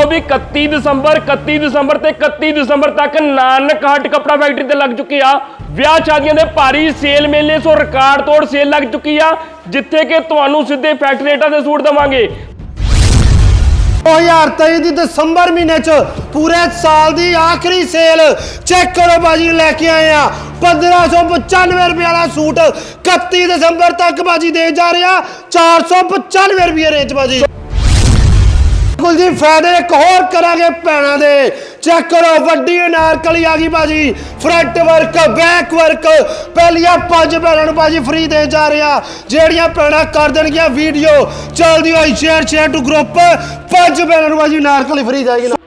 ਲਓ ਵੀ 31 ਦਸੰਬਰ 31 ਦਸੰਬਰ ਤੇ 31 ਦਸੰਬਰ ਤੱਕ ਨਾਨਕ ਹੱਟ ਕਪੜਾ ਫੈਕਟਰੀ ਤੇ ਲੱਗ ਚੁੱਕੀ ਆ। ਵਿਆਹ ਸ਼ਾਦੀਆਂ ਦੇ ਭਾਰੀ ਸੇਲ ਮੇਲੇ, ਸੋ ਰਿਕਾਰਡ ਤੋੜ ਸੇਲ ਲੱਗ ਚੁੱਕੀ ਆ, ਜਿੱਥੇ ਕਿ ਤੁਹਾਨੂੰ ਸਿੱਧੇ ਫੈਕਟਰੀ ਰੇਟਾਂ ਤੇ ਸੂਟ ਦਵਾਂਗੇ। 2023 ਦੀ ਦਸੰਬਰ ਮਹੀਨੇ ਚ ਪੂਰੇ ਸਾਲ ਦੀ ਆਖਰੀ ਸੇਲ। ਚੈੱਕ ਕਰੋ ਬਾਜੀ ਲੈ ਕੇ ਆਏ ਆ। 1595 ਰੁਪਏ ਵਾਲਾ ਸੂਟ 31 ਦਸੰਬਰ ਤੱਕ ਬਾਜੀ ਦੇ ਜਾ ਰਿਹਾ। 495 ਰੁਪਏ ਰੇਂਜ ਬਾਜੀ। ਬਿਲਕੁਲ ਜੀ ਫਾਇਦੇ ਇੱਕ ਹੋਰ ਕਰਾਂਗੇ ਭੈਣਾਂ ਦੇ। ਚੈੱਕ ਕਰੋ, ਵੱਡੀ ਅਨਾਰਕਲੀ ਆ ਗਈ ਬਾਜੀ। ਫਰੰਟ ਵਰਕ ਬੈਕ ਵਰਕ ਪਹਿਲੀਆਂ ਪੰਜ ਭੈਣਾਂ ਨੂੰ ਬਾਜੀ ਫ੍ਰੀ ਦੇ ਜਾ ਰਿਹਾ ਜਿਹੜੀਆਂ ਭੈਣਾਂ ਕਰ ਦੇਣਗੀਆਂ ਵੀਡੀਓ ਚੱਲਦੀ ਹੋਈ ਸ਼ੇਅਰ ਸ਼ੇਅਰ ਟੂ ਗਰੁੱਪ ਪੰਜ ਭੈਣਾਂ ਨੂੰ ਬਾਜੀ ਅਨਾਰਕਲੀ ਫ੍ਰੀ ਜਾਏਗੀ।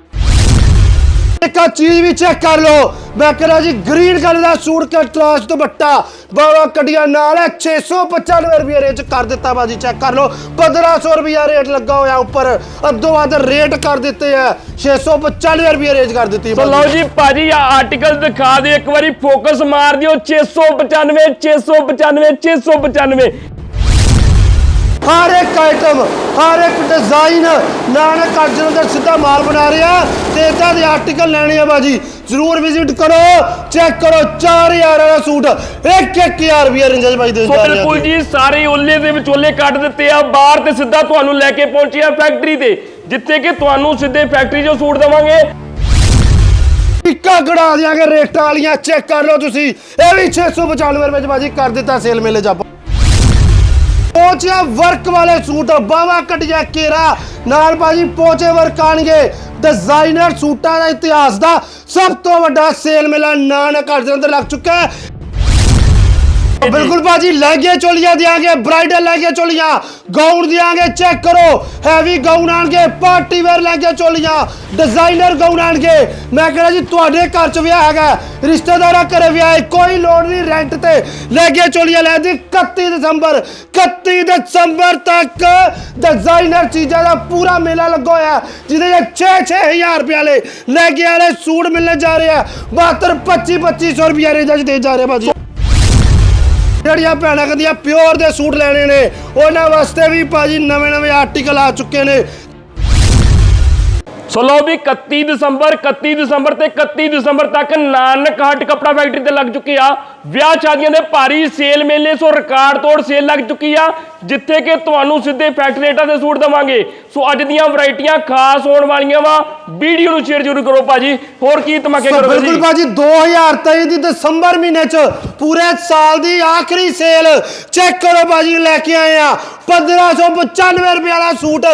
ਇੱਕ ਆਹ ਚੀਜ਼ ਵੀ ਚੈੱਕ ਕਰ ਲਓ। ਮੈਂ ਕਹਿੰਦਾ ਜੀ ਗ੍ਰੀਨ ਕਲਰ ਦਾ ਸੂਟ ਕੰਟਰਾਸਟ ਦੁਪੱਟਾ ਬਾਵਾ ਕੱਡੀਆਂ ਨਾਲ ਹੈ 695 ਰੁਪਏ ਰੇਟ ਕਰ ਦਿੱਤਾ ਬਾਜੀ ਚੈੱਕ ਕਰ ਲਓ। 1500 ਰੁਪਏ ਰੇਟ ਲੱਗਾ ਹੋਇਆ ਉੱਪਰ। ਅੱਧੋ ਵੱਧ ਰੇਟ ਕਰ ਦਿੱਤੇ ਆ। 695 ਰੁਪਏ ਰੇਟ ਕਰ ਦਿੱਤੀ ਸੋ। ਲਓ ਜੀ ਭਾਜੀ ਆ ਆਰਟੀਕਲ ਦਿਖਾ ਦਿਓ। ਇੱਕ ਵਾਰੀ ਫੋਕਸ ਮਾਰ ਦਿਓ। 695 695 695 ਹਰ ਇੱਕ ਆਈਟਮ ਹਰ ਇੱਕ ਡਿਜ਼ਾਈਨ ਨਾਨਕ ਅਰਜਨ ਦਾ ਸਿੱਧਾ ਮਾਲ ਬਣਾ ਰਿਹਾ ਤੇ ਇਦਾਂ ਦੇ ਆਰਟੀਕਲ ਲੈਣੇ ਆ ਬਾਜੀ। ਜ਼ਰੂਰ ਵਿਜ਼ਿਟ ਕਰੋ ਚੈੱਕ ਕਰੋ 4000 ਵਾਲਾ ਸੂਟ 1-1000 ਰੁਪਏ ਰੇਂਜ ਚ ਬਾਈ ਦੇ ਜਾ ਰਿਹਾ ਬਿਲਕੁਲ ਜੀ। ਜੀ ਸਾਰੇ ਓਲੇ ਦੇ ਵਿਚੋਲੇ ਕੱਢ ਦਿੱਤੇ ਆ ਬਾਹਰ ਤੇ ਸਿੱਧਾ ਤੁਹਾਨੂੰ ਲੈ ਕੇ ਪਹੁੰਚਿਆ ਫੈਕਟਰੀ ਤੇ ਜਿੱਥੇ ਕਿ ਤੁਹਾਨੂੰ ਸਿੱਧੇ ਫੈਕਟਰੀ 'ਚੋਂ ਸੂਟ ਦਵਾਂਗੇ। ਟਿੱਕਾ ਗੜਾ ਦਿਆਂਗੇ ਰੇਟਾਂ ਵਾਲੀਆਂ ਚੈੱਕ ਕਰ ਲਓ ਤੁਸੀਂ। ਇਹ ਵੀ 695 ਰੁਪਏ ਚ ਬਾਜੀ ਕਰ ਦਿੱਤਾ ਸੇਲ ਮੇਲੇ ਆਪਾਂ। ਪੋਚਿਆ ਵਰਕ ਵਾਲੇ ਸੂਟ ਬਾਵਾ ਕਟਿਆ ਕੇਰਾ ਨਾਲ ਭਾਜੀ ਪੋਚੇ ਵਰਕ ਆਣਗੇ ਡਿਜ਼ਾਈਨਰ ਸੂਟਾਂ ਦਾ ਇਤਿਹਾਸ ਦਾ ਸਭ ਤੋਂ ਵੱਡਾ ਸੇਲ ਮੇਲਾ ਨਾਨਕ ਘਰ ਦੇ ਲੱਗ ਚੁੱਕਾ ਹੈ। ਬਿਲਕੁਲ ਭਾਜੀ ਲਹਿੰਗੇ ਚੋਲੀਆਂ ਦਿਆਂਗੇ ਬ੍ਰਾਈਡਲ ਲਹਿੰਗੇ ਚੋਲੀਆਂ। ਗਾਊਨ ਦਿਆਂਗੇ ਚੈੱਕ ਕਰੋ। ਹੈਵੀ ਗਾਊਨ ਆਣਗੇ ਪਾਰਟੀ ਵੇਅਰ ਲਹਿੰਗੇ ਚੋਲੀਆਂ। ਡਿਜ਼ਾਈਨਰ ਗਾਊਨ ਆਣਗੇ। ਮੈਂ ਕਹਿੰਦਾ ਜੀ ਤੁਹਾਡੇ ਘਰ ਚ ਵਿਆਹ ਹੈਗਾ ਰਿਸ਼ਤੇਦਾਰਾਂ ਘਰੇ ਵਿਆਹ ਹੈ ਕੋਈ ਲੋੜ ਨਹੀਂ ਰੈਂਟ ਤੇ। ਲਹਿੰਗੇ ਚੋਲੀਆਂ ਲੈ ਦੀ 31 ਦਸੰਬਰ 31 ਦਸੰਬਰ ਤੱਕ ਡਿਜ਼ਾਈਨਰ ਚੀਜ਼ਾਂ ਦਾ ਪੂਰਾ ਮੇਲਾ ਲੱਗਾ ਹੋਇਆ ਹੈ, ਜਿਹਦੇ 'ਚ 6-6000 ਰੁਪਏ ਵਾਲੇ ਲਹਿੰਗੇ ਵਾਲੇ ਸੂਟ ਮਿਲਣ ਜਾ ਰਹੇ ਆ। ਮਾਤਰ 25-2500 ਰੁਪਏ ਰੇਂਜ ਦੇ ਜਾ ਰਹੇ ਭਾਜੀ। ਜਿਹੜੀਆਂ ਭੈਣਾਂ ਕਹਿੰਦੀਆਂ ਪਿਓਰ ਦੇ ਸੂਟ ਲੈਣੇ ਨੇ, ਉਹਨਾਂ ਵਾਸਤੇ ਵੀ ਭਾਜੀ ਨਵੇਂ ਨਵੇਂ ਆਰਟੀਕਲ ਆ ਚੁੱਕੇ ਨੇ। ਸੋ ਲਓ ਵੀ 31 ਦਸੰਬਰ 31 ਦਸੰਬਰ ਤੇ 31 ਦਸੰਬਰ ਤੱਕ ਨਾਨਕ ਹੱਟ ਕਪੜਾ ਫੈਕਟਰੀ ਤੇ ਲੱਗ ਚੁੱਕੀ ਆ। ਵਿਆਹ ਸ਼ਾਦੀਆਂ ਦੇ ਭਾਰੀ ਸੇਲ ਮੇਲੇ ਸੋ ਰਿਕਾਰਡ ਤੋੜ ਸੇਲ ਲੱਗ ਚੁੱਕੀ ਆ ਜਿੱਥੇ ਕਿ ਤੁਹਾਨੂੰ ਸਿੱਧੇ ਫੈਕਟਰੀ ਰੇਟਾਂ ਤੇ ਸੂਟ ਦਵਾਂਗੇ। ਸੋ ਅੱਜ ਦੀਆਂ ਵੈਰਾਈਟੀਆਂ ਖਾਸ ਹੋਣ ਵਾਲੀਆਂ ਵਾ ਵੀਡੀਓ ਨੂੰ ਸ਼ੇਅਰ ਜ਼ਰੂਰ ਕਰੋ ਭਾਜੀ। ਹੋਰ ਕੀ ਧਮਾਕੇ ਕਰੋਗੇ ਬਿਲਕੁਲ ਜੀ ਭਾਜੀ 2023 ਦੀ ਦਸੰਬਰ ਮਹੀਨੇ ਚ ਪੂਰੇ ਸਾਲ ਦੀ ਆਖਰੀ ਸੇਲ ਚੈੱਕ ਕਰੋ ਭਾਜੀ ਲੈ ਕੇ ਆਏ ਆ। 1595 ਰੁਪਏ ਵਾਲਾ ਸੂਟ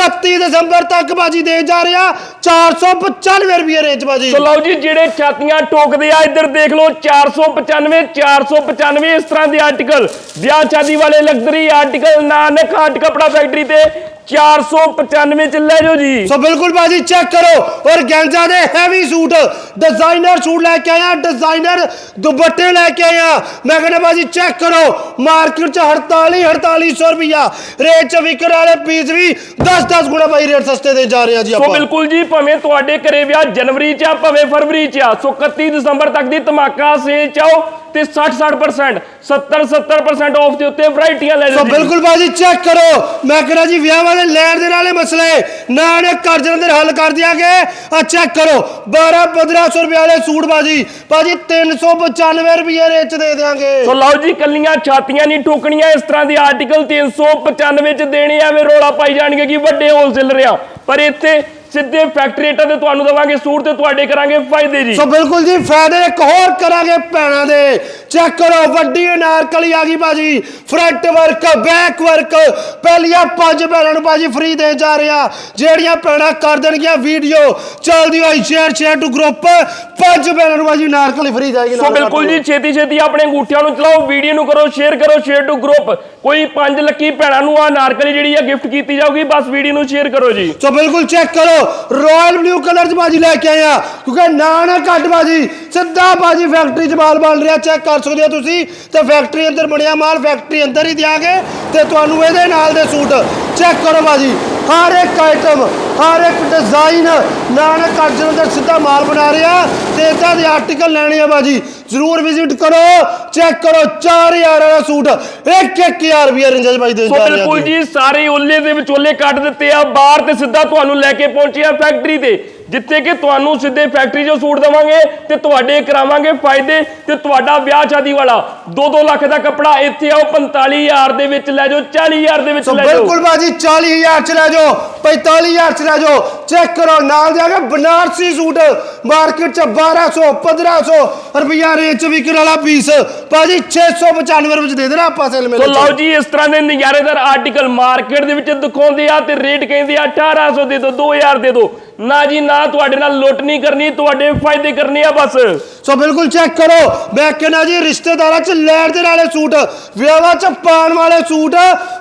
31 ਦਸੰਬਰ ਤੱਕ ਭਾਜੀ ਦੇ ਜਾ ਰਿਹਾ। 495 ਰੁਪਏ ਰੇਂਜ ਭਾਜੀ ਸੋ ਲਓ ਜੀ, ਜਿਹੜੇ ਛਾਤੀਆਂ ਟੋਕਦੇ ਆ, ਇੱਧਰ ਦੇਖ ਲਓ 495 495 ਇਸ ਤਰ੍ਹਾਂ ਦੇ ਆਰਟੀਕਲ ਵਿਆਹ ਸ਼ਾਦੀ ਵਾਲੇ ਲਗਜ਼ਰੀ ਆਰਟੀਕਲ ਨਾਨਕ ਹੱਟ ਕਪੜਾ ਫੈਕਟਰੀ ਤੇ 495 ਚ ਲੈ ਜਾਓ ਜੀ। ਸੋ ਬਿਲਕੁਲ ਬਾਜੀ ਚੈੱਕ ਕਰੋ। ਔਰ ਗੈਂਜਾ ਦੇ ਹੈਵੀ ਸੂਟ ਡਿਜ਼ਾਈਨਰ ਸੂਟ ਲੈ ਕੇ ਆਇਆ ਡਿਜ਼ਾਈਨਰ ਦੁਪੱਟੇ ਲੈ ਕੇ ਆਇਆ। ਮੈਂ ਕਹਿੰਦਾ ਬਾਜੀ ਚੈੱਕ ਕਰੋ। ਮਾਰਕੀਟ ਚ 48 4800 ਰੁਪਿਆ ਰੇਟ ਚ ਵਿਕਣ ਵਾਲੇ ਪੀਸ ਵੀ 10 10 ਗੁਣਾ ਬਾਈ ਰੇਟ ਸਸਤੇ ਦੇ ਜਾ ਰਹੇ ਜੀ ਸੋ ਆਪਾਂ। ਬਿਲਕੁਲ ਜੀ ਭਾਵੇਂ ਤੁਹਾਡੇ ਘਰੇ ਵਿਆਹ ਜਨਵਰੀ ਚ ਆ ਭਾਵੇਂ ਫਰਵਰੀ ਚ ਆ ਸੋ 31 ਦਸੰਬਰ ਤੱਕ ਦੀ ਧਮਾਕਾ ਸੇਲ ਚ ਆਓ। ਤੇ 60 60% 70 70% ਆਫ ਦੇ ਉੱਤੇ ਵੈਰਾਈਟੀਆਂ ਲੈ ਸੋ ਜੀ ਬਿਲਕੁਲ ਬਾਜੀ ਚੈੱਕ ਕਰੋ। ਮੈਂ ਕਹਿੰਦਾ ਜੀ ਵਿਆਹਾਂ ਦੇ ਲੈਣ ਦੇ ਵਾਲੇ ਮਸਲੇ। ਨਾਨੇ ਕਰਜ਼ ਦੇ ਹੱਲ ਕਰ ਦਿਆਂਗੇ। ਆ ਚੈੱਕ ਕਰੋ। 12 1500 ਰੁਪਏ ਵਾਲੇ ਸੂਟ ਬਾਜੀ। ਬਾਜੀ 395 ਰੁਪਏ ਰੇਟ ਚ ਦੇ ਦਿਆਂਗੇ। ਸੋ ਲਓ ਜੀ ਕੱਲੀਆਂ ਛਾਤੀਆਂ ਨਹੀਂ ਠੋਕਣੀਆਂ ਇਸ ਤਰ੍ਹਾਂ ਦੇ ਆਰਟੀਕਲ 395 ਚ ਦੇਣੇ ਐਵੇਂ ਰੋਲਾ ਪਾਈ ਜਾਣਗੇ ਕਿ ਵੱਡੇ ਹੋਲਸੇਲਰ ਆ। ਪਰ ਇੱਥੇ ਸਿੱਧੇ ਫੈਕਟਰੀ ਰੇਟਾਂ ਤੇ ਤੁਹਾਨੂੰ ਦਵਾਂਗੇ ਸੂਟ ਤੇ ਤੁਹਾਡੇ ਕਰਾਂਗੇ ਫਾਇਦੇ ਜੀ। ਸੋ ਬਿਲਕੁਲ ਜੀ ਫਾਇਦੇ ਇੱਕ ਹੋਰ ਕਰਾਂਗੇ ਭੈਣਾਂ ਦੇ। ਚੈੱਕ ਕਰੋ ਵੱਡੀ ਅਨਾਰਕਲੀ ਆ ਗਈ ਬਾਜੀ ਫਰੰਟ ਵਰਕ ਬੈਕ ਵਰਕ ਪਹਿਲੀਆਂ ਪੰਜ ਭੈਣਾਂ ਨੂੰ ਬਾਜੀ ਫ੍ਰੀ ਦੇ ਜਾ ਰਿਹਾ ਜਿਹੜੀਆਂ ਭੈਣਾਂ ਕਰ ਦੇਣਗੀਆਂ ਵੀਡੀਓ ਚਲਦੀ ਹੋਈ ਸ਼ੇਅਰ ਸ਼ੇਅਰ ਟੂ ਗਰੁੱਪ ਪੰਜ ਭੈਣਾਂ ਨੂੰ ਬਾਜੀ ਅਨਾਰਕਲੀ ਫ੍ਰੀ ਜਾਏਗੀ ਸੋ ਬਿਲਕੁਲ ਜੀ ਛੇਤੀ ਛੇਤੀ ਆਪਣੇ ਅੰਗੂਠਿਆਂ ਨੂੰ ਚਲਾਓ ਵੀਡੀਓ ਨੂੰ ਕਰੋ ਸ਼ੇਅਰ ਕਰੋ ਸ਼ੇਅਰ ਟੂ ਗਰੁੱਪ ਕੋਈ ਪੰਜ ਲੱਕੀ ਭੈਣਾਂ ਨੂੰ ਆ ਨਾਰਕਲੀ ਜਿਹੜੀ ਆ ਗਿਫਟ ਕੀਤੀ ਜਾਊਗੀ ਬਸ ਵੀਡੀਓ ਨੂੰ ਸ਼ੇਅਰ ਕਰੋ ਜੀ। ਸੋ ਬਿਲਕੁਲ ਚੈੱਕ ਕਰੋ। ਰਾਇਲ ਬਲੂ ਕਲਰ ਚ ਬਾਜੀ ਲੈ ਕੇ ਆਏ ਆਇਆ ਕਿਉਂਕਿ ਨਾ ਨਾ ਘੱਟ ਬਾਜੀ, ਸਿੱਧਾ ਬਾਜੀ ਫੈਕਟਰੀ ਚ ਮਾਲ ਬਣ ਰਿਹਾ ਚੈੱਕ ਕਰ ਸਕਦੇ ਹੋ ਤੁਸੀਂ। ਤੇ ਫੈਕਟਰੀ ਅੰਦਰ ਬਣਿਆ ਮਾਲ ਫੈਕਟਰੀ ਅੰਦਰ ਹੀ ਦਿਆਂਗੇ। ਤੇ ਤੁਹਾਨੂੰ ਇਹਦੇ ਨਾਲ ਦੇ ਸੂਟ ਚੈੱਕ ਕਰੋ ਬਾਜੀ। ਹਰ ਇੱਕ ਆਈਟਮ ਹਰ ਇੱਕ ਡਿਜ਼ਾਈਨ ਨਾਨਕ ਅਰਜਨ ਦਾ ਸਿੱਧਾ ਮਾਲ ਬਣਾ ਰਿਹਾ, ਤੇ ਇਦਾਂ ਦੇ ਆਰਟੀਕਲ ਲੈਣੇ ਆ ਬਾਜੀ। ਜ਼ਰੂਰ ਵਿਜ਼ਿਟ ਕਰੋ ਚੈੱਕ ਕਰੋ 4000 ਵਾਲਾ ਸੂਟ 1-1000 ਰੁਪਏ ਰੇਂਜ ਭਾਈ ਦੇ ਸੋ ਜਾ ਰਿਹਾ ਬਿਲਕੁਲ ਜੀ। ਜੀ ਸਾਰੇ ਓਲੇ ਦੇ ਵਿਚੋਲੇ ਕੱਢ ਦਿੱਤੇ ਆ ਬਾਹਰ ਤੇ ਸਿੱਧਾ ਤੁਹਾਨੂੰ ਲੈ ਕੇ ਪਹੁੰਚਿਆ ਫੈਕਟਰੀ ਤੇ। ਜਿੱਥੇ ਕਿ ਤੁਹਾਨੂੰ ਸਿੱਧੇ ਫੈਕਟਰੀ 'ਚੋਂ ਸੂਟ ਦਵਾਂਗੇ ਤੇ ਤੁਹਾਡੇ ਕਰਾਵਾਂਗੇ ਫਾਇਦੇ ਤੇ ਤੁਹਾਡਾ ਵਿਆਹ ਸ਼ਾਦੀ ਵਾਲਾ। 2-2 ਲੱਖ ਦਾ ਕੱਪੜਾ ਇੱਥੇ ਆਓ 45000 ਦੇ ਵਿੱਚ ਲੈ ਜਾਓ 40000 ਦੇ ਵਿੱਚ ਲੈ ਜਾਓ। ਬਿਲਕੁਲ ਬਾਜੀ 40000 ਚ ਲੈ ਜਾਓ 45000 ਚ ਲੈ ਜਾਓ। ਚੈੱਕ ਕਰੋ ਨਾਲ ਜਾ ਕੇ ਬਨਾਰਸੀ ਸੂਟ। ਮਾਰਕੀਟ ਚ 1200 1500 ਰੁਪਿਆ ਰੇਂਜ ਚ ਵਿਕਣ ਵਾਲਾ ਪੀਸ ਬਾਜੀ 695 ਵਿੱਚ ਦੇ ਦੇਣਾ ਆਪਾਂ ਸੇਲ ਮੇਲੇ ਲਓ ਚ। ਜੀ ਇਸ ਤਰ੍ਹਾਂ ਦੇ ਨਜ਼ਾਰੇਦਾਰ ਆਰਟੀਕਲ ਮਾਰਕੀਟ ਦੇ ਵਿੱਚ ਦਿਖਾਉਂਦੇ ਆ ਤੇ ਰੇਟ ਕਹਿੰਦੇ ਆ 1800 ਦੇ ਦਿਓ 2000 ਦੇ ਦਿਓ। ਨਾ ਜੀ ਨਾ ਤੁਹਾਡੇ ਨਾਲ ਲੁੱਟ ਨਹੀਂ ਕਰਨੀ ਤੁਹਾਡੇ ਫਾਇਦੇ ਕਰਨੇ ਆ ਬਸ। ਸੋ ਬਿਲਕੁਲ ਚੈੱਕ ਕਰੋ। ਮੈਂ ਕਹਿੰਦਾ ਜੀ ਰਿਸ਼ਤੇਦਾਰਾਂ ਚ ਲੈਣ ਦੇ ਵਾਲੇ ਸੂਟ ਵਿਆਹਾਂ ਚ ਪਾਣ ਵਾਲੇ ਸੂਟ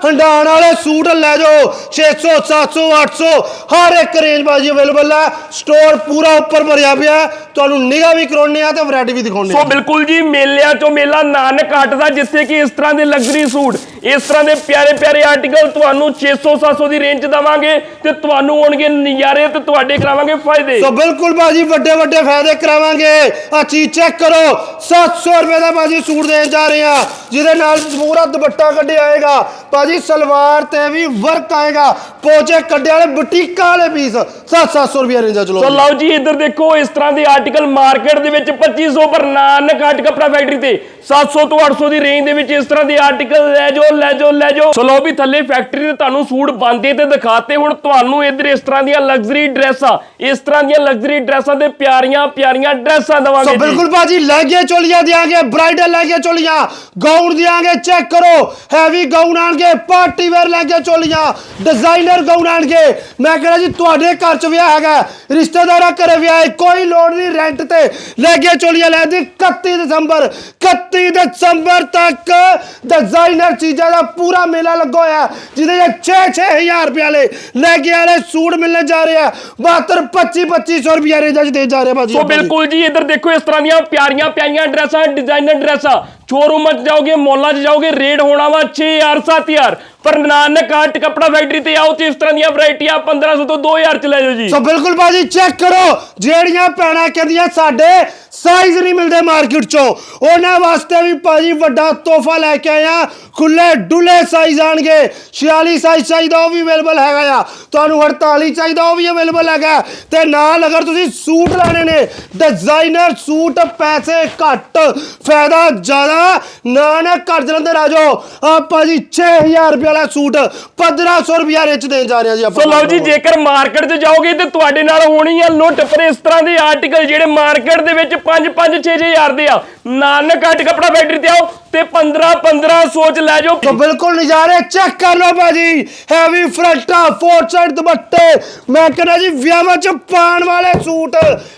ਹੰਡਾਣ ਵਾਲੇ ਸੂਟ ਲੈ ਜਾਓ। 600 700 800 ਹਰ ਇੱਕ ਰੇਂਜ ਬਾਜੀ ਅਵੇਲੇਬਲ ਹੈ। ਸਟੋਰ ਪੂਰਾ ਉੱਪਰ ਭਰਿਆ ਪਿਆ। ਤੁਹਾਨੂੰ ਨਿਗਾਹ ਵੀ ਕਰਾਉਣੇ ਆ ਤੇ ਵੈਰਾਈਟੀ ਵੀ ਦਿਖਾਉਣੇ ਸੋ ਆ ਬਿਲਕੁਲ ਜੀ ਮੇਲਿਆਂ ਚੋਂ ਮੇਲਾ ਨਾਨਕ ਹਟਦਾ ਜਿੱਥੇ ਕਿ ਇਸ ਤਰ੍ਹਾਂ ਦੇ ਲਗਜ਼ਰੀ ਸੂਟ ਇਸ ਤਰ੍ਹਾਂ ਦੇ ਪਿਆਰੇ ਪਿਆਰੇ ਆਰਟੀਕਲ ਤੁਹਾਨੂੰ 600 700 ਦੀ ਰੇਂਜ 'ਚ ਦਵਾਂਗੇ ਤੇ ਤੁਹਾਨੂੰ ਹੋਣਗੇ ਨਜ਼ਾਰੇ ਤੇ ਤੁਹਾਡੇ ਕਰਾਵਾਂਗੇ ਫਾਇਦੇ। ਸੋ ਬਿਲਕੁਲ ਬਾਜੀ ਵੱਡੇ ਵੱਡੇ ਫਾਇਦੇ ਕਰਾਵਾਂਗੇ। ਆ ਚੀਜ਼ ਚੈੱਕ ਕਰੋ। 700 ਰੁਪਏ ਦਾ ਬਾਜੀ ਸੂਟ ਦੇਣ ਜਾ ਰਹੇ ਆ ਜਿਹਦੇ ਨਾਲ ਪੂਰਾ ਦੁਪੱਟਾ ਕੱਢਿਆ ਆਏਗਾ ਬਾਜੀ ਸਲਵਾਰ ਤੇ ਵੀ ਵਰਕ ਆਏਗਾ। ਪੋਚੇ ਕੱਢੇ ਵਾਲੇ ਬੁਟੀਕਾਂ ਵਾਲੇ ਪੀਸ 7-700 ਰੁਪਏ ਰੇਂਜ ਚਲੋ ਸੋ ਲਓ ਜੀ ਇੱਧਰ ਦੇਖੋ ਇਸ ਤਰ੍ਹਾਂ ਦੇ ਆਰਟੀਕਲ ਮਾਰਕੀਟ ਦੇ ਵਿੱਚ 2500 ਪਰ ਨਾਨਕ ਹਟ ਕਪੜਾ ਫੈਕਟਰੀ ਤੇ। 700 ਤੋਂ 800 ਦੀ ਰੇਂਜ ਦੇ ਵਿੱਚ ਇਸ ਤਰ੍ਹਾਂ ਦੇ ਆਰਟੀਕਲ ਲੈ ਜਾਓ ਲੈ ਜਾਓ ਲੈ ਜਾਓ। ਸੋ ਲਓ ਵੀ ਥੱਲੇ ਫੈਕਟਰੀ ਤੇ ਤੁਹਾਨੂੰ ਸੂਟ ਬੰਦੇ ਤੇ ਦਿਖਾਤੇ ਹੁਣ ਤੁਹਾਨੂੰ ਇੱਧਰ ਇਸ ਤਰ੍ਹਾਂ ਦੀਆਂ ਲਗਜ਼ਰੀ ਡਰੈਸਾਂ ਇਸ ਤਰ੍ਹਾਂ ਦੀਆਂ ਲਗਜ਼ਰੀ ਡਰੈਸਾਂ ਤੇ ਪਿਆਰੀਆਂ ਪਿਆਰੀਆਂ ਡਰੈਸਾਂ ਸੋ ਦਵਾਂਗੇ ਜੀ। ਬਿਲਕੁਲ ਬਾਜੀ ਲਹਿੰਗੇ ਚੋਲੀਆਂ ਦਿਆਂਗੇ ਬ੍ਰਾਈਡਲ ਲਹਿੰਗੇ ਚੋਲੀਆਂ। ਗਾਊਨ ਦਿਆਂਗੇ ਚੈੱਕ ਕਰੋ। ਹੈਵੀ ਗਾਊਨ ਆਣਗੇ ਪਾਰਟੀ ਵੇਅਰ ਲਹਿੰਗੇ ਚੋਲੀਆਂ ਡਿਜ਼ਾਈਨਰ ਗਾਊਨ ਆਣਗੇ ਮੈਂ ਕਹਿੰਦਾ ਜੀ ਤੁਹਾਡੇ ਘਰ ਚ ਵਿਆਹ ਹੈਗਾ ਰਿਸ਼ਤੇਦਾਰਾਂ ਘਰੇ ਵਿਆਹ ਹੈ ਕੋਈ ਲੋੜ ਨਹੀਂ ਰੈਂਟ ਤੇ ਲਹਿੰਗੇ ਚੋਲੀਆਂ ਲੈ ਦੀ। 31 ਦਸੰਬਰ 31 ਦਸੰਬਰ ਤੱਕ ਡਿਜ਼ਾਈਨਰ ਚੀਜ਼ਾਂ ਦਾ ਪੂਰਾ ਮੇਲਾ ਲੱਗਾ ਹੋਇਆ ਜਿਹਦੇ 'ਚ 6-6000 ਰੁਪਏ ਵਾਲੇ ਲਹਿੰਗੇ ਵਾਲੇ ਸੂਟ ਮਿਲਣ ਜਾ ਰਹੇ ਆ। 72 25-2500 ਰੁਪਏ ਰੇਂਜ 'ਚ ਦੇ ਜਾ ਰਹੇ ਬਾਜੀ ਸੋ। ਬਿਲਕੁਲ ਜੀ ਇੱਧਰ ਦੇਖੋ ਇਸ ਤਰ੍ਹਾਂ ਦੀਆਂ ਪਿਆਰੀਆਂ ਪਿਆਰੀਆਂ ਡਰੈਸਾਂ ਡਿਜ਼ਾਈਨਰ ਡਰੈਸਾਂ। ਸ਼ੋਰੂਮਾਂ 'ਚ ਜਾਓਗੇ ਮੌਲਾਂ 'ਚ ਜਾਓਗੇ ਰੇਟ ਹੋਣਾ ਵਾ 6000 7000 ਪਰ ਨਾਨਕ ਆਰਟ ਕਪੜਾ ਫੈਕਟਰੀ ਤੇ ਆਓ ਤੇ ਇਸ ਤਰ੍ਹਾਂ ਦੀਆਂ ਵੈਰਾਈਟੀਆਂ 1500 ਤੋਂ 2000 ਚ ਲੈ ਜਾਓ ਜੀ। ਸੋ ਬਿਲਕੁਲ ਬਾਜੀ ਚੈੱਕ ਕਰੋ ਜਿਹੜੀਆਂ ਭੈਣਾਂ ਕਹਿੰਦੀਆਂ ਸਾਡੇ ਸਾਈਜ਼ ਨਹੀਂ ਮਿਲਦੇ ਮਾਰਕੀਟ ਚੋਂ। ਉਹਨਾਂ ਵਾਸਤੇ ਵੀ ਭਾਜੀ ਵੱਡਾ ਤੋਹਫਾ ਲੈ ਕੇ ਆਇਆ ਖੁੱਲੇ ਡੁੱਲੇ ਸਾਈਜ਼ ਆਣਗੇ। 46 ਸਾਈਜ਼ ਚਾਹੀਦਾ, ਉਹ ਵੀ ਅਵੇਲੇਬਲ ਹੈਗਾ ਆ। ਤੁਹਾਨੂੰ 48 ਚਾਹੀਦਾ, ਉਹ ਵੀ ਅਵੇਲੇਬਲ ਹੈਗਾ। ਤੇ ਨਾਲ ਅਗਰ ਤੁਸੀਂ ਸੂਟ ਲਾਣੇ ਨੇ ਡਿਜ਼ਾਈਨਰ ਸੂਟ ਪੈਸੇ ਘੱਟ, ਫਾਇਦਾ ਜ਼ਿਆਦਾ। ਨਾਨਕ ਨਾ ਘਰ ਜਲੰਧਰ ਆ ਜਾਓ। ਆ ਭਾਜੀ 6000 ਰੁਪਏ ਵਾਲਾ ਸੂਟ 1500 ਰੁਪਏ ਰੇਚ ਦੇਣ ਜਾ ਰਹੇ ਜੀ ਆਪਾਂ ਸੋ ਲਓ ਜੀ ਜੇਕਰ ਮਾਰਕੀਟ 'ਚ ਜਾਓਗੇ ਤੇ ਤੁਹਾਡੇ ਨਾਲ ਹੋਣੀ ਆ ਲੁੱਟ ਪਰ ਇਸ ਤਰ੍ਹਾਂ ਦੇ ਆਰਟੀਕਲ ਜਿਹੜੇ ਮਾਰਕੀਟ ਦੇ ਵਿੱਚ 5 5 6 ਹਜ਼ਾਰ ਦੇ ਆ ਨਾਨਕ ਆਰਟ ਕਪੜਾ ਫੈਕਟਰੀ ਤੇ ਆਓ। ਤੇ 15 15 ਸੋਚ ਲੈ ਜਾਓ। ਤੋ ਬਿਲਕੁਲ ਨਜ਼ਾਰੇ ਚੈੱਕ ਕਰ ਲਓ ਭਾਜੀ ਹੈਵੀ ਫਰੰਟਾ ਫੋਰ ਸਾਈਡ ਦੁਪੱਟੇ। ਮੈਂ ਕਹਿੰਦਾ ਜੀ ਵਿਆਹਾਂ 'ਚ ਪਾਣ ਵਾਲੇ ਸੂਟ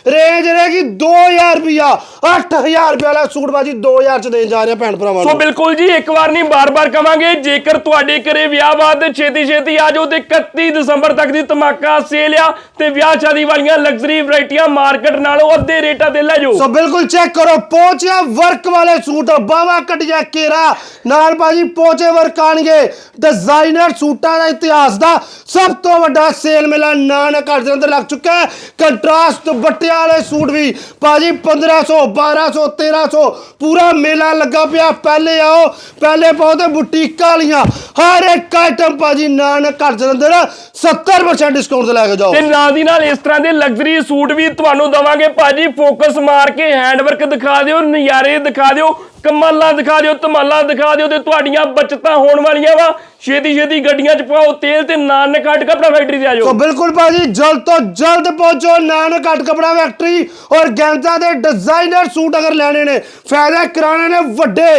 ਰੇਂਜ ਰਹੇਗੀ 2000 ਰੁਪਿਆ 8000 ਰੁਪਿਆ ਵਾਲਾ ਸੂਟ ਭਾਜੀ 2000 ਚ ਦੇਣ ਜਾ ਰਿਹਾ ਭੈਣ ਭਰਾਵਾਂ ਸੋ ਬਿਲਕੁਲ ਜੀ ਇੱਕ ਵਾਰ ਨਹੀਂ ਬਾਰ-ਬਾਰ ਕਵਾਂਗੇ ਜੇਕਰ ਤੁਹਾਡੇ ਘਰੇ ਵਿਆਹ ਬਾਅਦ ਛੇਤੀ ਛੇਤੀ ਆ ਜਾਓ ਤੇ 31 ਦਸੰਬਰ ਤੱਕ ਦੀ ਧਮਾਕਾ ਸੇਲ ਆ ਤੇ ਵਿਆਹ ਸ਼ਾਦੀ ਵਾਲੀਆਂ ਲਗਜ਼ਰੀ ਵੈਰਾਈਟੀਆਂ ਮਾਰਕੀਟ ਨਾਲੋਂ ਅੱਧੇ ਰੇਟਾਂ ਤੇ ਲੈ ਜਾਓ। ਸੋ ਬਿਲਕੁਲ ਚੈੱਕ ਕਰੋ ਪਹੁੰਚਿਆ ਵਰਕ ਵਾਲੇ ਸੂਟ ਬਾਵਾ ਕੱਢ ਕਟਿਆ ਕੇਰਾ ਨਾਲ ਭਾਜੀ ਪਹੁੰਚੇ ਵਰਕ ਆਣਗੇ ਡਿਜ਼ਾਈਨਰ ਸੂਟਾਂ ਦਾ ਇਤਿਹਾਸ ਦਾ ਸਭ ਤੋਂ ਵੱਡਾ ਸੇਲ ਮੇਲਾ ਨਾਨਕ ਘਰ ਅੰਦਰ ਲੱਗ ਚੁੱਕਾ ਹੈ। ਕੰਟਰਾਸਟ ਬੱਟਿਆਂ ਵਾਲੇ ਸੂਟ ਵੀ ਭਾਜੀ 1500 1200 1300 ਪੂਰਾ ਮੇਲਾ ਲੱਗਾ ਪਿਆ। ਪਹਿਲੇ ਆਓ, ਪਹਿਲੇ ਪਾਓ ਤੇ ਬੁਟੀਕਾਂ ਵਾਲੀਆਂ। ਹਰ ਇੱਕ ਆਈਟਮ ਭਾਜੀ ਨਾਨਕ ਘਰ ਦੇ ਅੰਦਰ 70% ਡਿਸਕਾਊਂਟ ਤੇ ਲੈ ਕੇ ਜਾਓ। ਤੇ ਨਾਲ ਦੀ ਨਾਲ ਇਸ ਤਰ੍ਹਾਂ ਦੇ ਲਗਜ਼ਰੀ ਸੂਟ ਵੀ ਤੁਹਾਨੂੰ ਦਵਾਂਗੇ। ਭਾਜੀ ਫੋਕਸ ਮਾਰ ਕੇ ਹੈਂਡਵਰਕ ਦਿਖਾ ਦਿਓ, ਨਜ਼ਾਰੇ ਦਿਖਾ ਦਿਓ। ਕਮਾਲਾਂ ਦਿਖਾ ਦਿਓ, ਧਮਾਲਾਂ ਦਿਖਾ ਦਿਓ ਤੇ ਤੁਹਾਡੀਆਂ ਬਚਤਾਂ ਹੋਣ ਵਾਲੀਆਂ ਵਾ। ਛੇਤੀ ਛੇਤੀ ਗੱਡੀਆਂ 'ਚ ਪਾਓ ਤੇਲ ਤੇ ਨਾਨਕ ਕੱਟ ਕਪੜਾ ਫੈਕਟਰੀ ਤੇ ਆ ਜਾਓ। ਸੋ ਬਿਲਕੁਲ ਭਾਜੀ, ਜਲਦ ਤੋਂ ਜਲਦ ਪਹੁੰਚੋ ਨਾਨਕ ਕੱਟ ਕਪੜਾ ਫੈਕਟਰੀ ਔਰ ਗੈਂਜਾਂ ਦੇ ਡਿਜ਼ਾਈਨਰ ਸੂਟ ਅਗਰ ਲੈਣੇ ਨੇ, ਫਾਇਦਾ ਕਰਾਣੇ ਨੇ ਵੱਡੇ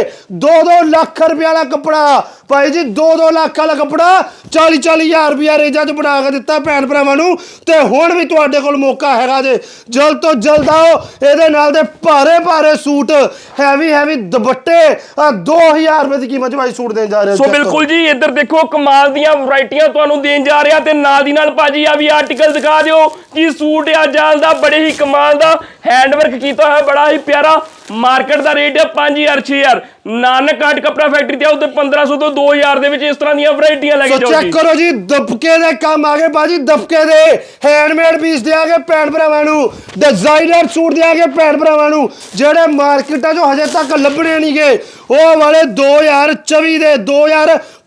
2-2 ਲੱਖ ਰੁਪਏ ਵਾਲਾ ਕੱਪੜਾ। ਭਾਈ ਜੀ 2-2 ਲੱਖ ਵਾਲਾ ਕੱਪੜਾ 40-40 ਹਜ਼ਾਰ ਰੁਪਏ ਰੇਂਜਾਂ 'ਚ ਬਣਾ ਕੇ ਦਿੱਤਾ ਭੈਣ ਭਰਾਵਾਂ ਨੂੰ ਤੇ ਹੁਣ ਵੀ ਤੁਹਾਡੇ ਕੋਲ ਮੌਕਾ ਹੈਗਾ ਜੇ। ਜਲਦ ਤੋਂ ਜਲਦ ਆਓ, ਇਹਦੇ ਨਾਲ ਦੇ ਭਾਰੇ ਭਾਰੇ ਸੂਟ ਹੈਵੀ ਹੈਵੀ ਦੁਪੱਟੇ ਆ 2000 ਰੁਪਏ ਦੀ ਕੀਮਤ 'ਚ ਭਾਈ ਸੂਟ ਦੇਣ ਜਾ ਰਹੇ ਸੋ ਬਿਲਕੁਲ ਜੀ ਇੱਧਰ ਦੇਖੋ ਕਮਾਲ ਦੀਆਂ ਵੈਰਾਈਟੀਆਂ ਤੁਹਾਨੂੰ ਦੇਣ ਜਾ ਰਿਹਾ ਤੇ ਨਾਲ ਦੀ ਨਾਲ ਭਾਜੀ ਆ ਵੀ ਆਰਟੀਕਲ ਦਿਖਾ ਦਿਓ ਕੀ ਸੂਟ ਆ ਜਾਲ ਦਾ ਬੜੇ ਹੀ ਕਮਾਲ ਦਾ ਹੈਂਡਵਰਕ ਕੀਤਾ ਹੋਇਆ ਬੜਾ ਹੀ ਪਿਆਰਾ ਮਾਰਕੀਟ ਦਾ ਰੇਟ ਹੈ 5000 6000 ਨਾਨਕ ਹਾਟ ਕਪੜਾ ਫੈਕਟਰੀ ਤੇ ਆਓ ਤੇ 1500 ਤੋਂ 2000 ਦੇ ਵਿੱਚ ਇਸ ਤਰ੍ਹਾਂ ਦੀਆਂ ਵੈਰਾਈਟੀਆਂ ਲੈ ਕੇ ਜਾਓ ਚੈੱਕ ਕਰੋ ਜੀ ਦਬਕੇ ਦੇ ਕੰਮ ਆ ਗਏ ਬਾਜੀ ਦਬਕੇ ਦੇ। ਹੈਂਡਮੇਡ ਪੀਸ ਦੇ ਆ ਗਏ ਭੈਣ ਭਰਾਵਾਂ ਨੂੰ। ਡਿਜ਼ਾਈਨਰ ਸੂਟ ਦੇ ਆ ਗਏ ਭੈਣ ਭਰਾਵਾਂ ਨੂੰ ਜਿਹੜੇ ਮਾਰਕੀਟਾਂ 'ਚੋਂ ਹਜੇ ਤੱਕ ਲੱਭਣੇ ਨਹੀਂਗੇ ਉਹ ਵਾਲੇ 2024 ਦੇ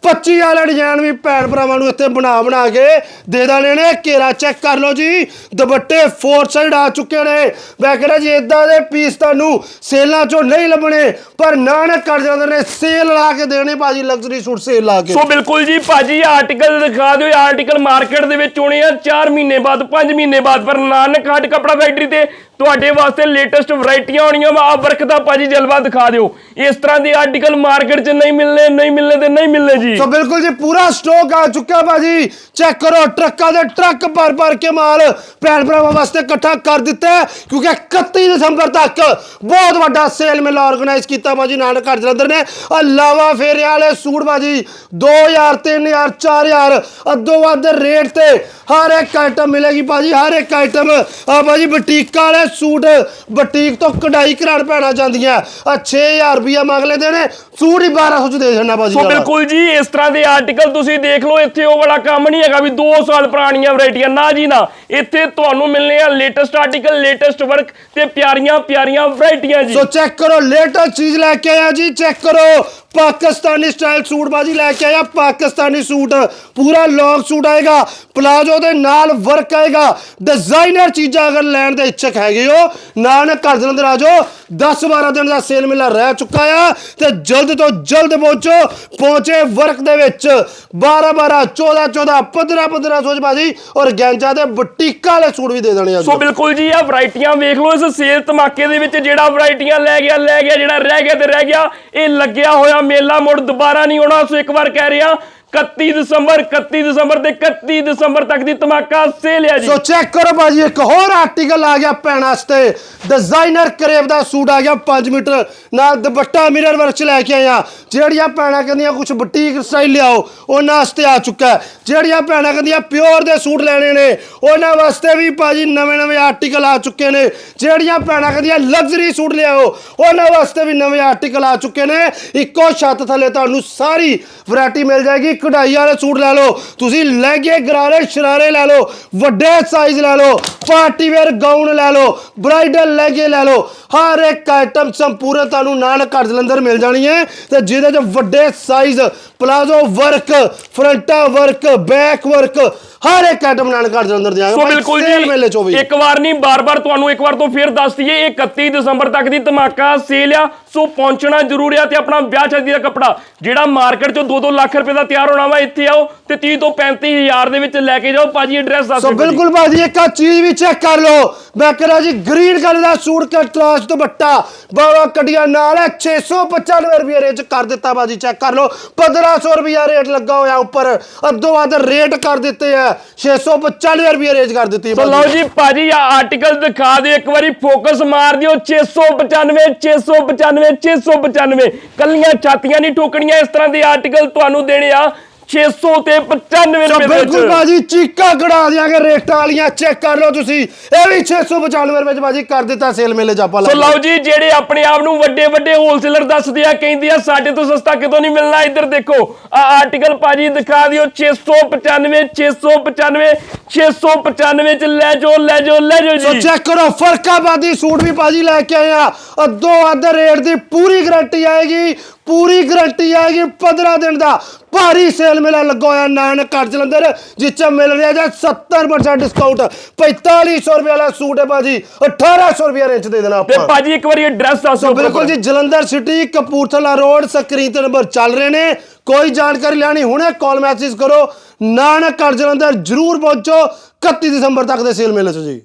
2025 ਵਾਲਾ ਡਿਜ਼ਾਈਨ ਵੀ ਭੈਣ ਭਰਾਵਾਂ ਨੂੰ ਇੱਥੇ ਬਣਾ ਬਣਾ ਕੇ ਦੇ ਦੇਣੇ ਨੇ। ਘੇਰਾ ਚੈੱਕ ਕਰ ਲਓ ਜੀ। ਦੁਪੱਟੇ ਫੋਰ ਸਾਈਡ ਆ ਚੁੱਕੇ ਨੇ। ਮੈਂ ਕਹਿੰਦਾ ਜੀ ਇਦਾਂ ਦੇ ਪੀਸ ਤੁਹਾਨੂੰ ਸੇਲਾਂ 'ਚੋਂ ਨਹੀਂ ਲੱਭਣੇ, ਪਰ ਨਾਨਕ ਕਰ ਜਾਂਦੇ ਨੇ। ਸੇਲ ਲਾ ਕੇ ਦੇਣੇ ਬਾਜੀ ਲਗਜ਼ਰੀ ਸੂਟ ਸੇਲ ਲਾ ਕੇ। ਸੋ ਬਿਲਕੁਲ ਜੀ, ਭਾਜੀ ਆਰਟੀਕਲ ਦਿਖਾ ਦਿਓ। ਆਰਟੀਕਲ ਮਾਰਕੀਟ ਦੇ ਵਿੱਚ ਹੋਣੇ ਆ। 4 ਮਹੀਨੇ ਬਾਅਦ 5 ਮਹੀਨੇ ਬਾਅਦ, ਪਰ ਨਾਨਕ ਹਾਟ ਕਪੜਾ ਫੈਕਟਰੀ ਤੇ ਤੁਹਾਡੇ ਵਾਸਤੇ ਲੇਟੈਸਟ ਵੈਰਾਈਟੀਆਂ ਹੋਣੀਆਂ ਵਾ। ਆ ਵਰਕ ਦਾ ਭਾਜੀ ਜਲਵਾ ਦਿਖਾ ਦਿਓ। ਇਸ ਤਰ੍ਹਾਂ ਦੇ ਆਰਟੀਕਲ ਮਾਰਕੀਟ 'ਚ ਨਹੀਂ ਮਿਲਨੇ ਨਹੀਂ ਮਿਲਨੇ ਤੇ ਨਹੀਂ ਮਿਲਨੇ ਜੀ। ਸੋ ਬਿਲਕੁਲ ਜੀ ਪੂਰਾ ਸਟਾਕ ਆ ਚੁੱਕਾ ਭਾਜੀ। ਚੈੱਕ ਕਰੋ ਟਰੱਕਾਂ ਦੇ ਟਰੱਕ ਭਰ ਭਰ ਕੇ ਮਾਲ ਭੈਣ ਭਰਾਵਾਂ ਵਾਸਤੇ ਇਕੱਠਾ ਕਰ ਦਿੱਤਾ ਕਿਉਂਕਿ 31 ਦਸੰਬਰ ਤੱਕ ਬਹੁਤ ਵੱਡਾ ਸੇਲ ਮੇਲਾ ਆਰਗੇਨਾਈਜ਼ ਕੀਤਾ ਭਾਜੀ ਨਾਨਕ ਘਰ ਜਲੰਧਰ ਨੇ। ਲਾਵਾ ਫੇਰੇ ਵਾਲੇ ਸੂਟ ਭਾਜੀ 2000 3000 4000 ਅੱਧੋ ਵੱਧ ਰੇਟ ਤੇ ਹਰ ਇੱਕ ਆਈਟਮ ਮਿਲੇਗੀ ਭਾਜੀ ਹਰ ਇੱਕ ਆਈਟਮ ਆ ਭਾਜੀ ਬੁਟੀਕਾਂ ਵਾਲੇ ਸੂਟ ਬੁਟੀਕ ਤੋਂ ਕਢਾਈ ਕਰਾਣ ਪੈਣਾ ਜਾਂਦੀਆਂ ਆ 6000 ਰੁਪਇਆ ਮੰਗ ਲੈਂਦੇ ਨੇ ਸੂਟ ਹੀ 1200 ਚ ਦੇ ਦੇਣਾ ਭਾਜੀ ਸੋ। ਬਿਲਕੁਲ ਜੀ ਇਸ ਤਰ੍ਹਾਂ ਦੇ ਆਰਟੀਕਲ ਤੁਸੀਂ ਦੇਖ ਲਓ, ਇੱਥੇ ਉਹ ਵਾਲਾ ਕੰਮ ਨਹੀਂ ਹੈਗਾ ਵੀ 2 ਸਾਲ ਪੁਰਾਣੀਆਂ ਵੈਰਾਈਟੀਆਂ। ਨਾ ਜੀ ਨਾ, ਇੱਥੇ ਤੁਹਾਨੂੰ ਮਿਲਨੇ ਆ ਲੇਟੈਸਟ ਆਰਟੀਕਲ ਲੇਟੈਸਟ ਵਰਕ ਤੇ ਪਿਆਰੀਆਂ ਪਿਆਰੀਆਂ ਵੈਰਾਈਟੀਆਂ ਜੀ। ਸੋ ਚੈੱਕ ਕਰੋ ਲੇਟੈਸਟ ਚੀਜ਼ ਲੈ ਕੇ ਆਇਆ ਜੀ ਚੈੱਕ ਕਰੋ। ਪਾਕਿਸਤਾਨੀ ਸਟਾਈਲ ਸੂਟ ਬਾਜੀ ਲੈ ਕੇ ਆਇਆ, ਪਾਕਿਸਤਾਨੀ ਸੂਟ। ਪੂਰਾ ਲੌਂਗ ਸੂਟ ਆਏਗਾ ਪਲਾਜੋ ਦੇ ਨਾਲ ਵਰਕ ਆਏਗਾ। ਡਿਜ਼ਾਈਨਰ ਚੀਜ਼ਾਂ ਅਗਰ ਲੈਣ ਦੇ ਇੱਛਕ ਹੈਗੇ ਹੋ, ਨਾਨਕ ਘਰ ਜਲੰਧਰ ਆ ਜਾਓ 10 12 ਦਿਨ ਦਾ ਸੇਲ ਮੇਲਾ ਰਹਿ ਚੁੱਕਾ ਆ। ਤੇ ਜਲਦ ਤੋਂ ਜਲਦ ਪਹੁੰਚੋ, ਪਹੁੰਚੇ ਵਰਕ ਦੇ ਵਿੱਚ 12 12 14 14 15 15 ਸੋਚ ਬਾਜੀ ਔਰ ਗੈਂਜਾ ਦੇ ਬੁਟੀਕਾਂ ਵਾਲੇ ਸੂਟ ਵੀ ਦੇ ਦੇਣੇ ਆ ਸੋ ਬਿਲਕੁਲ ਜੀ ਆ ਵੈਰਾਈਟੀਆਂ ਵੇਖ ਲਓ, ਇਸ ਸੇਲ ਧਮਾਕੇ ਦੇ ਵਿੱਚ ਜਿਹੜਾ ਵੈਰਾਈਟੀਆਂ ਲੈ ਗਿਆ ਲੈ ਗਿਆ, ਜਿਹੜਾ ਰਹਿ ਗਿਆ ਤੇ ਰਹਿ ਗਿਆ, ਇਹ ਲੱਗਿਆ ਹੋਇਆ ਮੇਲਾ ਮੁੜ, ਦੁਬਾਰਾ ਨਹੀਂ ਆਉਣਾ, ਸੋ ਇੱਕ ਵਾਰ ਕਹਿ ਰਿਹਾ 31 ਦਸੰਬਰ 31 ਦਸੰਬਰ ਤੇ 31 ਦਸੰਬਰ ਤੱਕ ਦੀ ਧਮਾਕਾ ਸੇਲ ਹੈ ਜੀ। ਸੋ ਚੈੱਕ ਕਰੋ ਭਾਜੀ, ਇੱਕ ਹੋਰ ਆਰਟੀਕਲ ਆ ਗਿਆ ਭੈਣ ਵਾਸਤੇ। ਡਿਜ਼ਾਈਨਰ ਕਰੇਬ ਦਾ ਸੂਟ ਆ ਗਿਆ 5 ਮੀਟਰ। ਨਾਲ ਦੁਪੱਟਾ ਮਿਰਰ ਵਰਕ ਲੈ ਕੇ ਆਇਆ ਜਿਹੜੀਆਂ ਭੈਣਾਂ ਕਹਿੰਦੀਆਂ ਕੁਝ ਬੁਟੀਕ ਸਟਾਈਲ ਲਿਆਓ, ਉਹਨਾਂ ਵਾਸਤੇ ਆ ਚੁੱਕਾ ਜਿਹੜੀਆਂ ਭੈਣਾਂ ਕਹਿੰਦੀਆਂ ਪਿਓਰ ਦੇ ਸੂਟ ਲੈਣੇ ਨੇ, ਉਹਨਾਂ ਵਾਸਤੇ ਵੀ ਭਾਜੀ ਨਵੇਂ ਨਵੇਂ ਆਰਟੀਕਲ ਆ ਚੁੱਕੇ ਨੇ। ਜਿਹੜੀਆਂ ਭੈਣਾਂ ਕਹਿੰਦੀਆਂ ਲਗਜ਼ਰੀ ਸੂਟ ਲਿਆਓ, ਉਹਨਾਂ ਵਾਸਤੇ ਵੀ ਨਵੇਂ ਆਰਟੀਕਲ ਆ ਚੁੱਕੇ ਨੇ। ਇੱਕੋ ਛੱਤ ਥੱਲੇ ਤੁਹਾਨੂੰ ਸਾਰੀ ਵੈਰਾਈਟੀ ਮਿਲ ਜਾਏਗੀ। ਕਢਾਈ ਵਾਲੇ ਸੂਟ ਲੈ ਲਓ। ਤੁਸੀਂ ਲਹਿੰਗੇ, ਗਰਾਰੇ, ਸ਼ਰਾਰੇ ਲੈ ਲਓ, ਵੱਡੇ ਸਾਈਜ਼ ਲੈ ਲਓ, ਪਾਰਟੀ ਵੇਅਰ ਗਾਊਨ ਲੈ ਲਓ ਬ੍ਰਾਈਡਲ ਲਹਿੰਗੇ ਲੈ ਲਓ, ਹਰ ਇੱਕ ਆਈਟਮ ਸੰਪੂਰਨ ਤੁਹਾਨੂੰ ਨਾਨਕ ਘਰ ਜਲੰਧਰ ਮਿਲ ਜਾਣੀ ਹੈ ਤੇ ਜਿਹਦੇ ਚ ਵੱਡੇ ਸਾਈਜ਼ ਪਲਾਜ਼ੋ ਵਰਕ ਫਰੰਟਾ ਵਰਕ ਬੈਕ ਵਰਕ ਹਰ ਇੱਕ ਆਈਟਮ ਨਾਨਕ ਘਰ ਦੇ ਸੋ ਬਿਲਕੁਲ ਮੇਲੇ ਚੋਂ ਵੀ ਜੀ ਇੱਕ ਵਾਰ ਨਹੀਂ ਬਾਰ-ਬਾਰ ਤੁਹਾਨੂੰ ਇੱਕ ਵਾਰ ਤੋਂ ਫਿਰ ਦੱਸ ਦਈਏ ਇਹ 31 ਦਸੰਬਰ ਤੱਕ ਦੀ ਧਮਾਕਾ ਸੇਲ ਆ। ਸੋ ਪਹੁੰਚਣਾ ਜ਼ਰੂਰੀ ਆ ਤੇ ਆਪਣਾ ਵਿਆਹ ਸ਼ਾਦੀ ਦਾ ਕੱਪੜਾ ਜਿਹੜਾ ਮਾਰਕੀਟ ਚੋਂ 2-2 ਲੱਖ ਰੁਪਏ ਦਾ ਤਿਆਰ ਹੋਣਾ ਵਾ ਇੱਥੇ ਆਓ ਤੇ 30 ਤੋਂ 35 ਹਜ਼ਾਰ ਦੇ ਵਿੱਚ ਲੈ ਕੇ ਜਾਓ। ਭਾਜੀ ਐਡਰੈਸ ਦੱਸ ਸੋ ਦਿਓ। ਬਿਲਕੁਲ ਭਾਜੀ ਇੱਕ ਆ ਚੀਜ਼ ਵੀ ਚੈੱਕ ਕਰ ਲਓ। ਮੈਂ ਕਹਿੰਦਾ ਜੀ ਗ੍ਰੀਨ ਕਲਰ ਦਾ ਸੂਟ ਕੰਟਰਾਸਟ ਦੁਪੱਟਾ। ਬਾਵਾ ਕੜੀਆਂ ਨਾਲ ਹੈ 695 ਰੁਪਏ 'ਚ ਕਰ ਦਿੱਤਾ ਭਾਜੀ ਚੈੱਕ ਕਰ ਲਓ। 1500 ਰੁਪਏ ਰੇਟ ਲੱਗਾ ਹੋਇਆ ਉੱਪਰ। ਅੱਧੋ ਵੱਧ ਰੇਟ ਕਰ ਦਿੱਤੇ ਆ। 695 ਰੁਪਏ ਰੇਟ ਕਰ ਦਿੱਤੀ ਸੋ। ਲਓ ਜੀ ਭਾਜੀ ਆ ਆਰਟੀਕਲ ਦਿਖਾ ਦਿਓ। ਇੱਕ ਵਾਰੀ ਫੋਕਸ ਮਾਰ ਦਿਓ। 695 695 695 ਕੱਲੀਆਂ ਛਾਤੀਆਂ ਨਹੀਂ ਠੋਕਣੀਆਂ ਇਸ ਤਰ੍ਹਾਂ ਦੇ ਆਰਟੀਕਲ ਤੁਹਾਨੂੰ ਦੇਣੇ ਆ। 600 ਤੇ 95 ਸੋ ਰੁਪਏ ਦੇ ਬਿਲਕੁਲ ਵਿੱਚ। ਭਾਜੀ ਚੀਕਾ ਕਢਾ ਦਿਆਂਗੇ ਰੇਟਾਂ ਵਾਲੀਆਂ ਚੈੱਕ ਕਰ ਲਓ ਤੁਸੀਂ। ਇਹ ਵੀ 695 ਰੁਪਏ 'ਚ ਭਾਜੀ ਕਰ ਦਿੱਤਾ ਸੇਲ ਮੇਲੇ ਜਾਪਾ ਸੋ ਲਓ ਜੀ ਜਿਹੜੇ ਆਪਣੇ ਆਪ ਨੂੰ ਵੱਡੇ ਵੱਡੇ ਹੋਲਸੇਲਰ ਦੱਸਦੇ ਆ ਕਹਿੰਦੇ ਆ ਸਾਡੇ ਤੋਂ ਸਸਤਾ ਕਿਤੋਂ ਨਹੀਂ ਮਿਲਣਾ? ਇੱਧਰ ਦੇਖੋ ਆ ਆਰਟੀਕਲ ਭਾਜੀ ਦਿਖਾ ਦਿਓ 695 695 695 ਚ ਲੈ ਜਾਓ ਲੈ ਜਾਓ ਲੈ ਜਾਓ ਸੋ ਜੀ। ਚੈੱਕ ਕਰੋ ਫਰਕਾਬਾਦੀ ਸੂਟ ਵੀ ਭਾਜੀ ਲੈ ਕੇ ਆਏ ਆ। ਅੱਧੋ ਅੱਧ ਰੇਟ ਦੀ ਪੂਰੀ ਗਾਰੰਟੀ ਆਏਗੀ। ਪੂਰੀ ਗਾਰੰਟੀ ਆਏਗੀ 15 ਦਿਨ ਦਾ। ਭਾਰੀ ਸੇਲ ਮੇਲਾ ਲੱਗਾ ਹੋਇਆ ਨਾਨਕ ਘਰ ਜਲੰਧਰ ਜਿਸ ਚ ਮਿਲ ਰਿਹਾ ਜਾਂ 70% ਡਿਸਕਾਊਂਟ 4500 ਰੁਪਏ ਵਾਲਾ ਸੂਟ ਹੈ ਭਾਜੀ 1800 ਰੁਪਏ ਰੇਂਜ ਦੇ ਦੇਣਾ ਤੇ ਆਪਾਂ। ਭਾਜੀ ਇੱਕ ਵਾਰੀ ਐਡਰੈਸ ਦੱਸੋ ਬਿਲਕੁਲ ਜੀ Jalandhar city Kapurthala road screen ਤੇ ਨੰਬਰ ਚੱਲ ਰਹੇ ਨੇ। ਕੋਈ ਜਾਣਕਾਰੀ ਲੈਣੀ ਹੁਣੇ ਕਾਲ ਮੈਸੇਜ ਕਰੋ। ਨਾਨਕ ਘਰ ਜਲੰਧਰ ਜਰੂਰ ਪਹੁੰਚੋ 31 ਦਸੰਬਰ ਤੱਕ ਦੇ ਸੇਲ ਮੇਲੇ 'ਚ ਜੀ।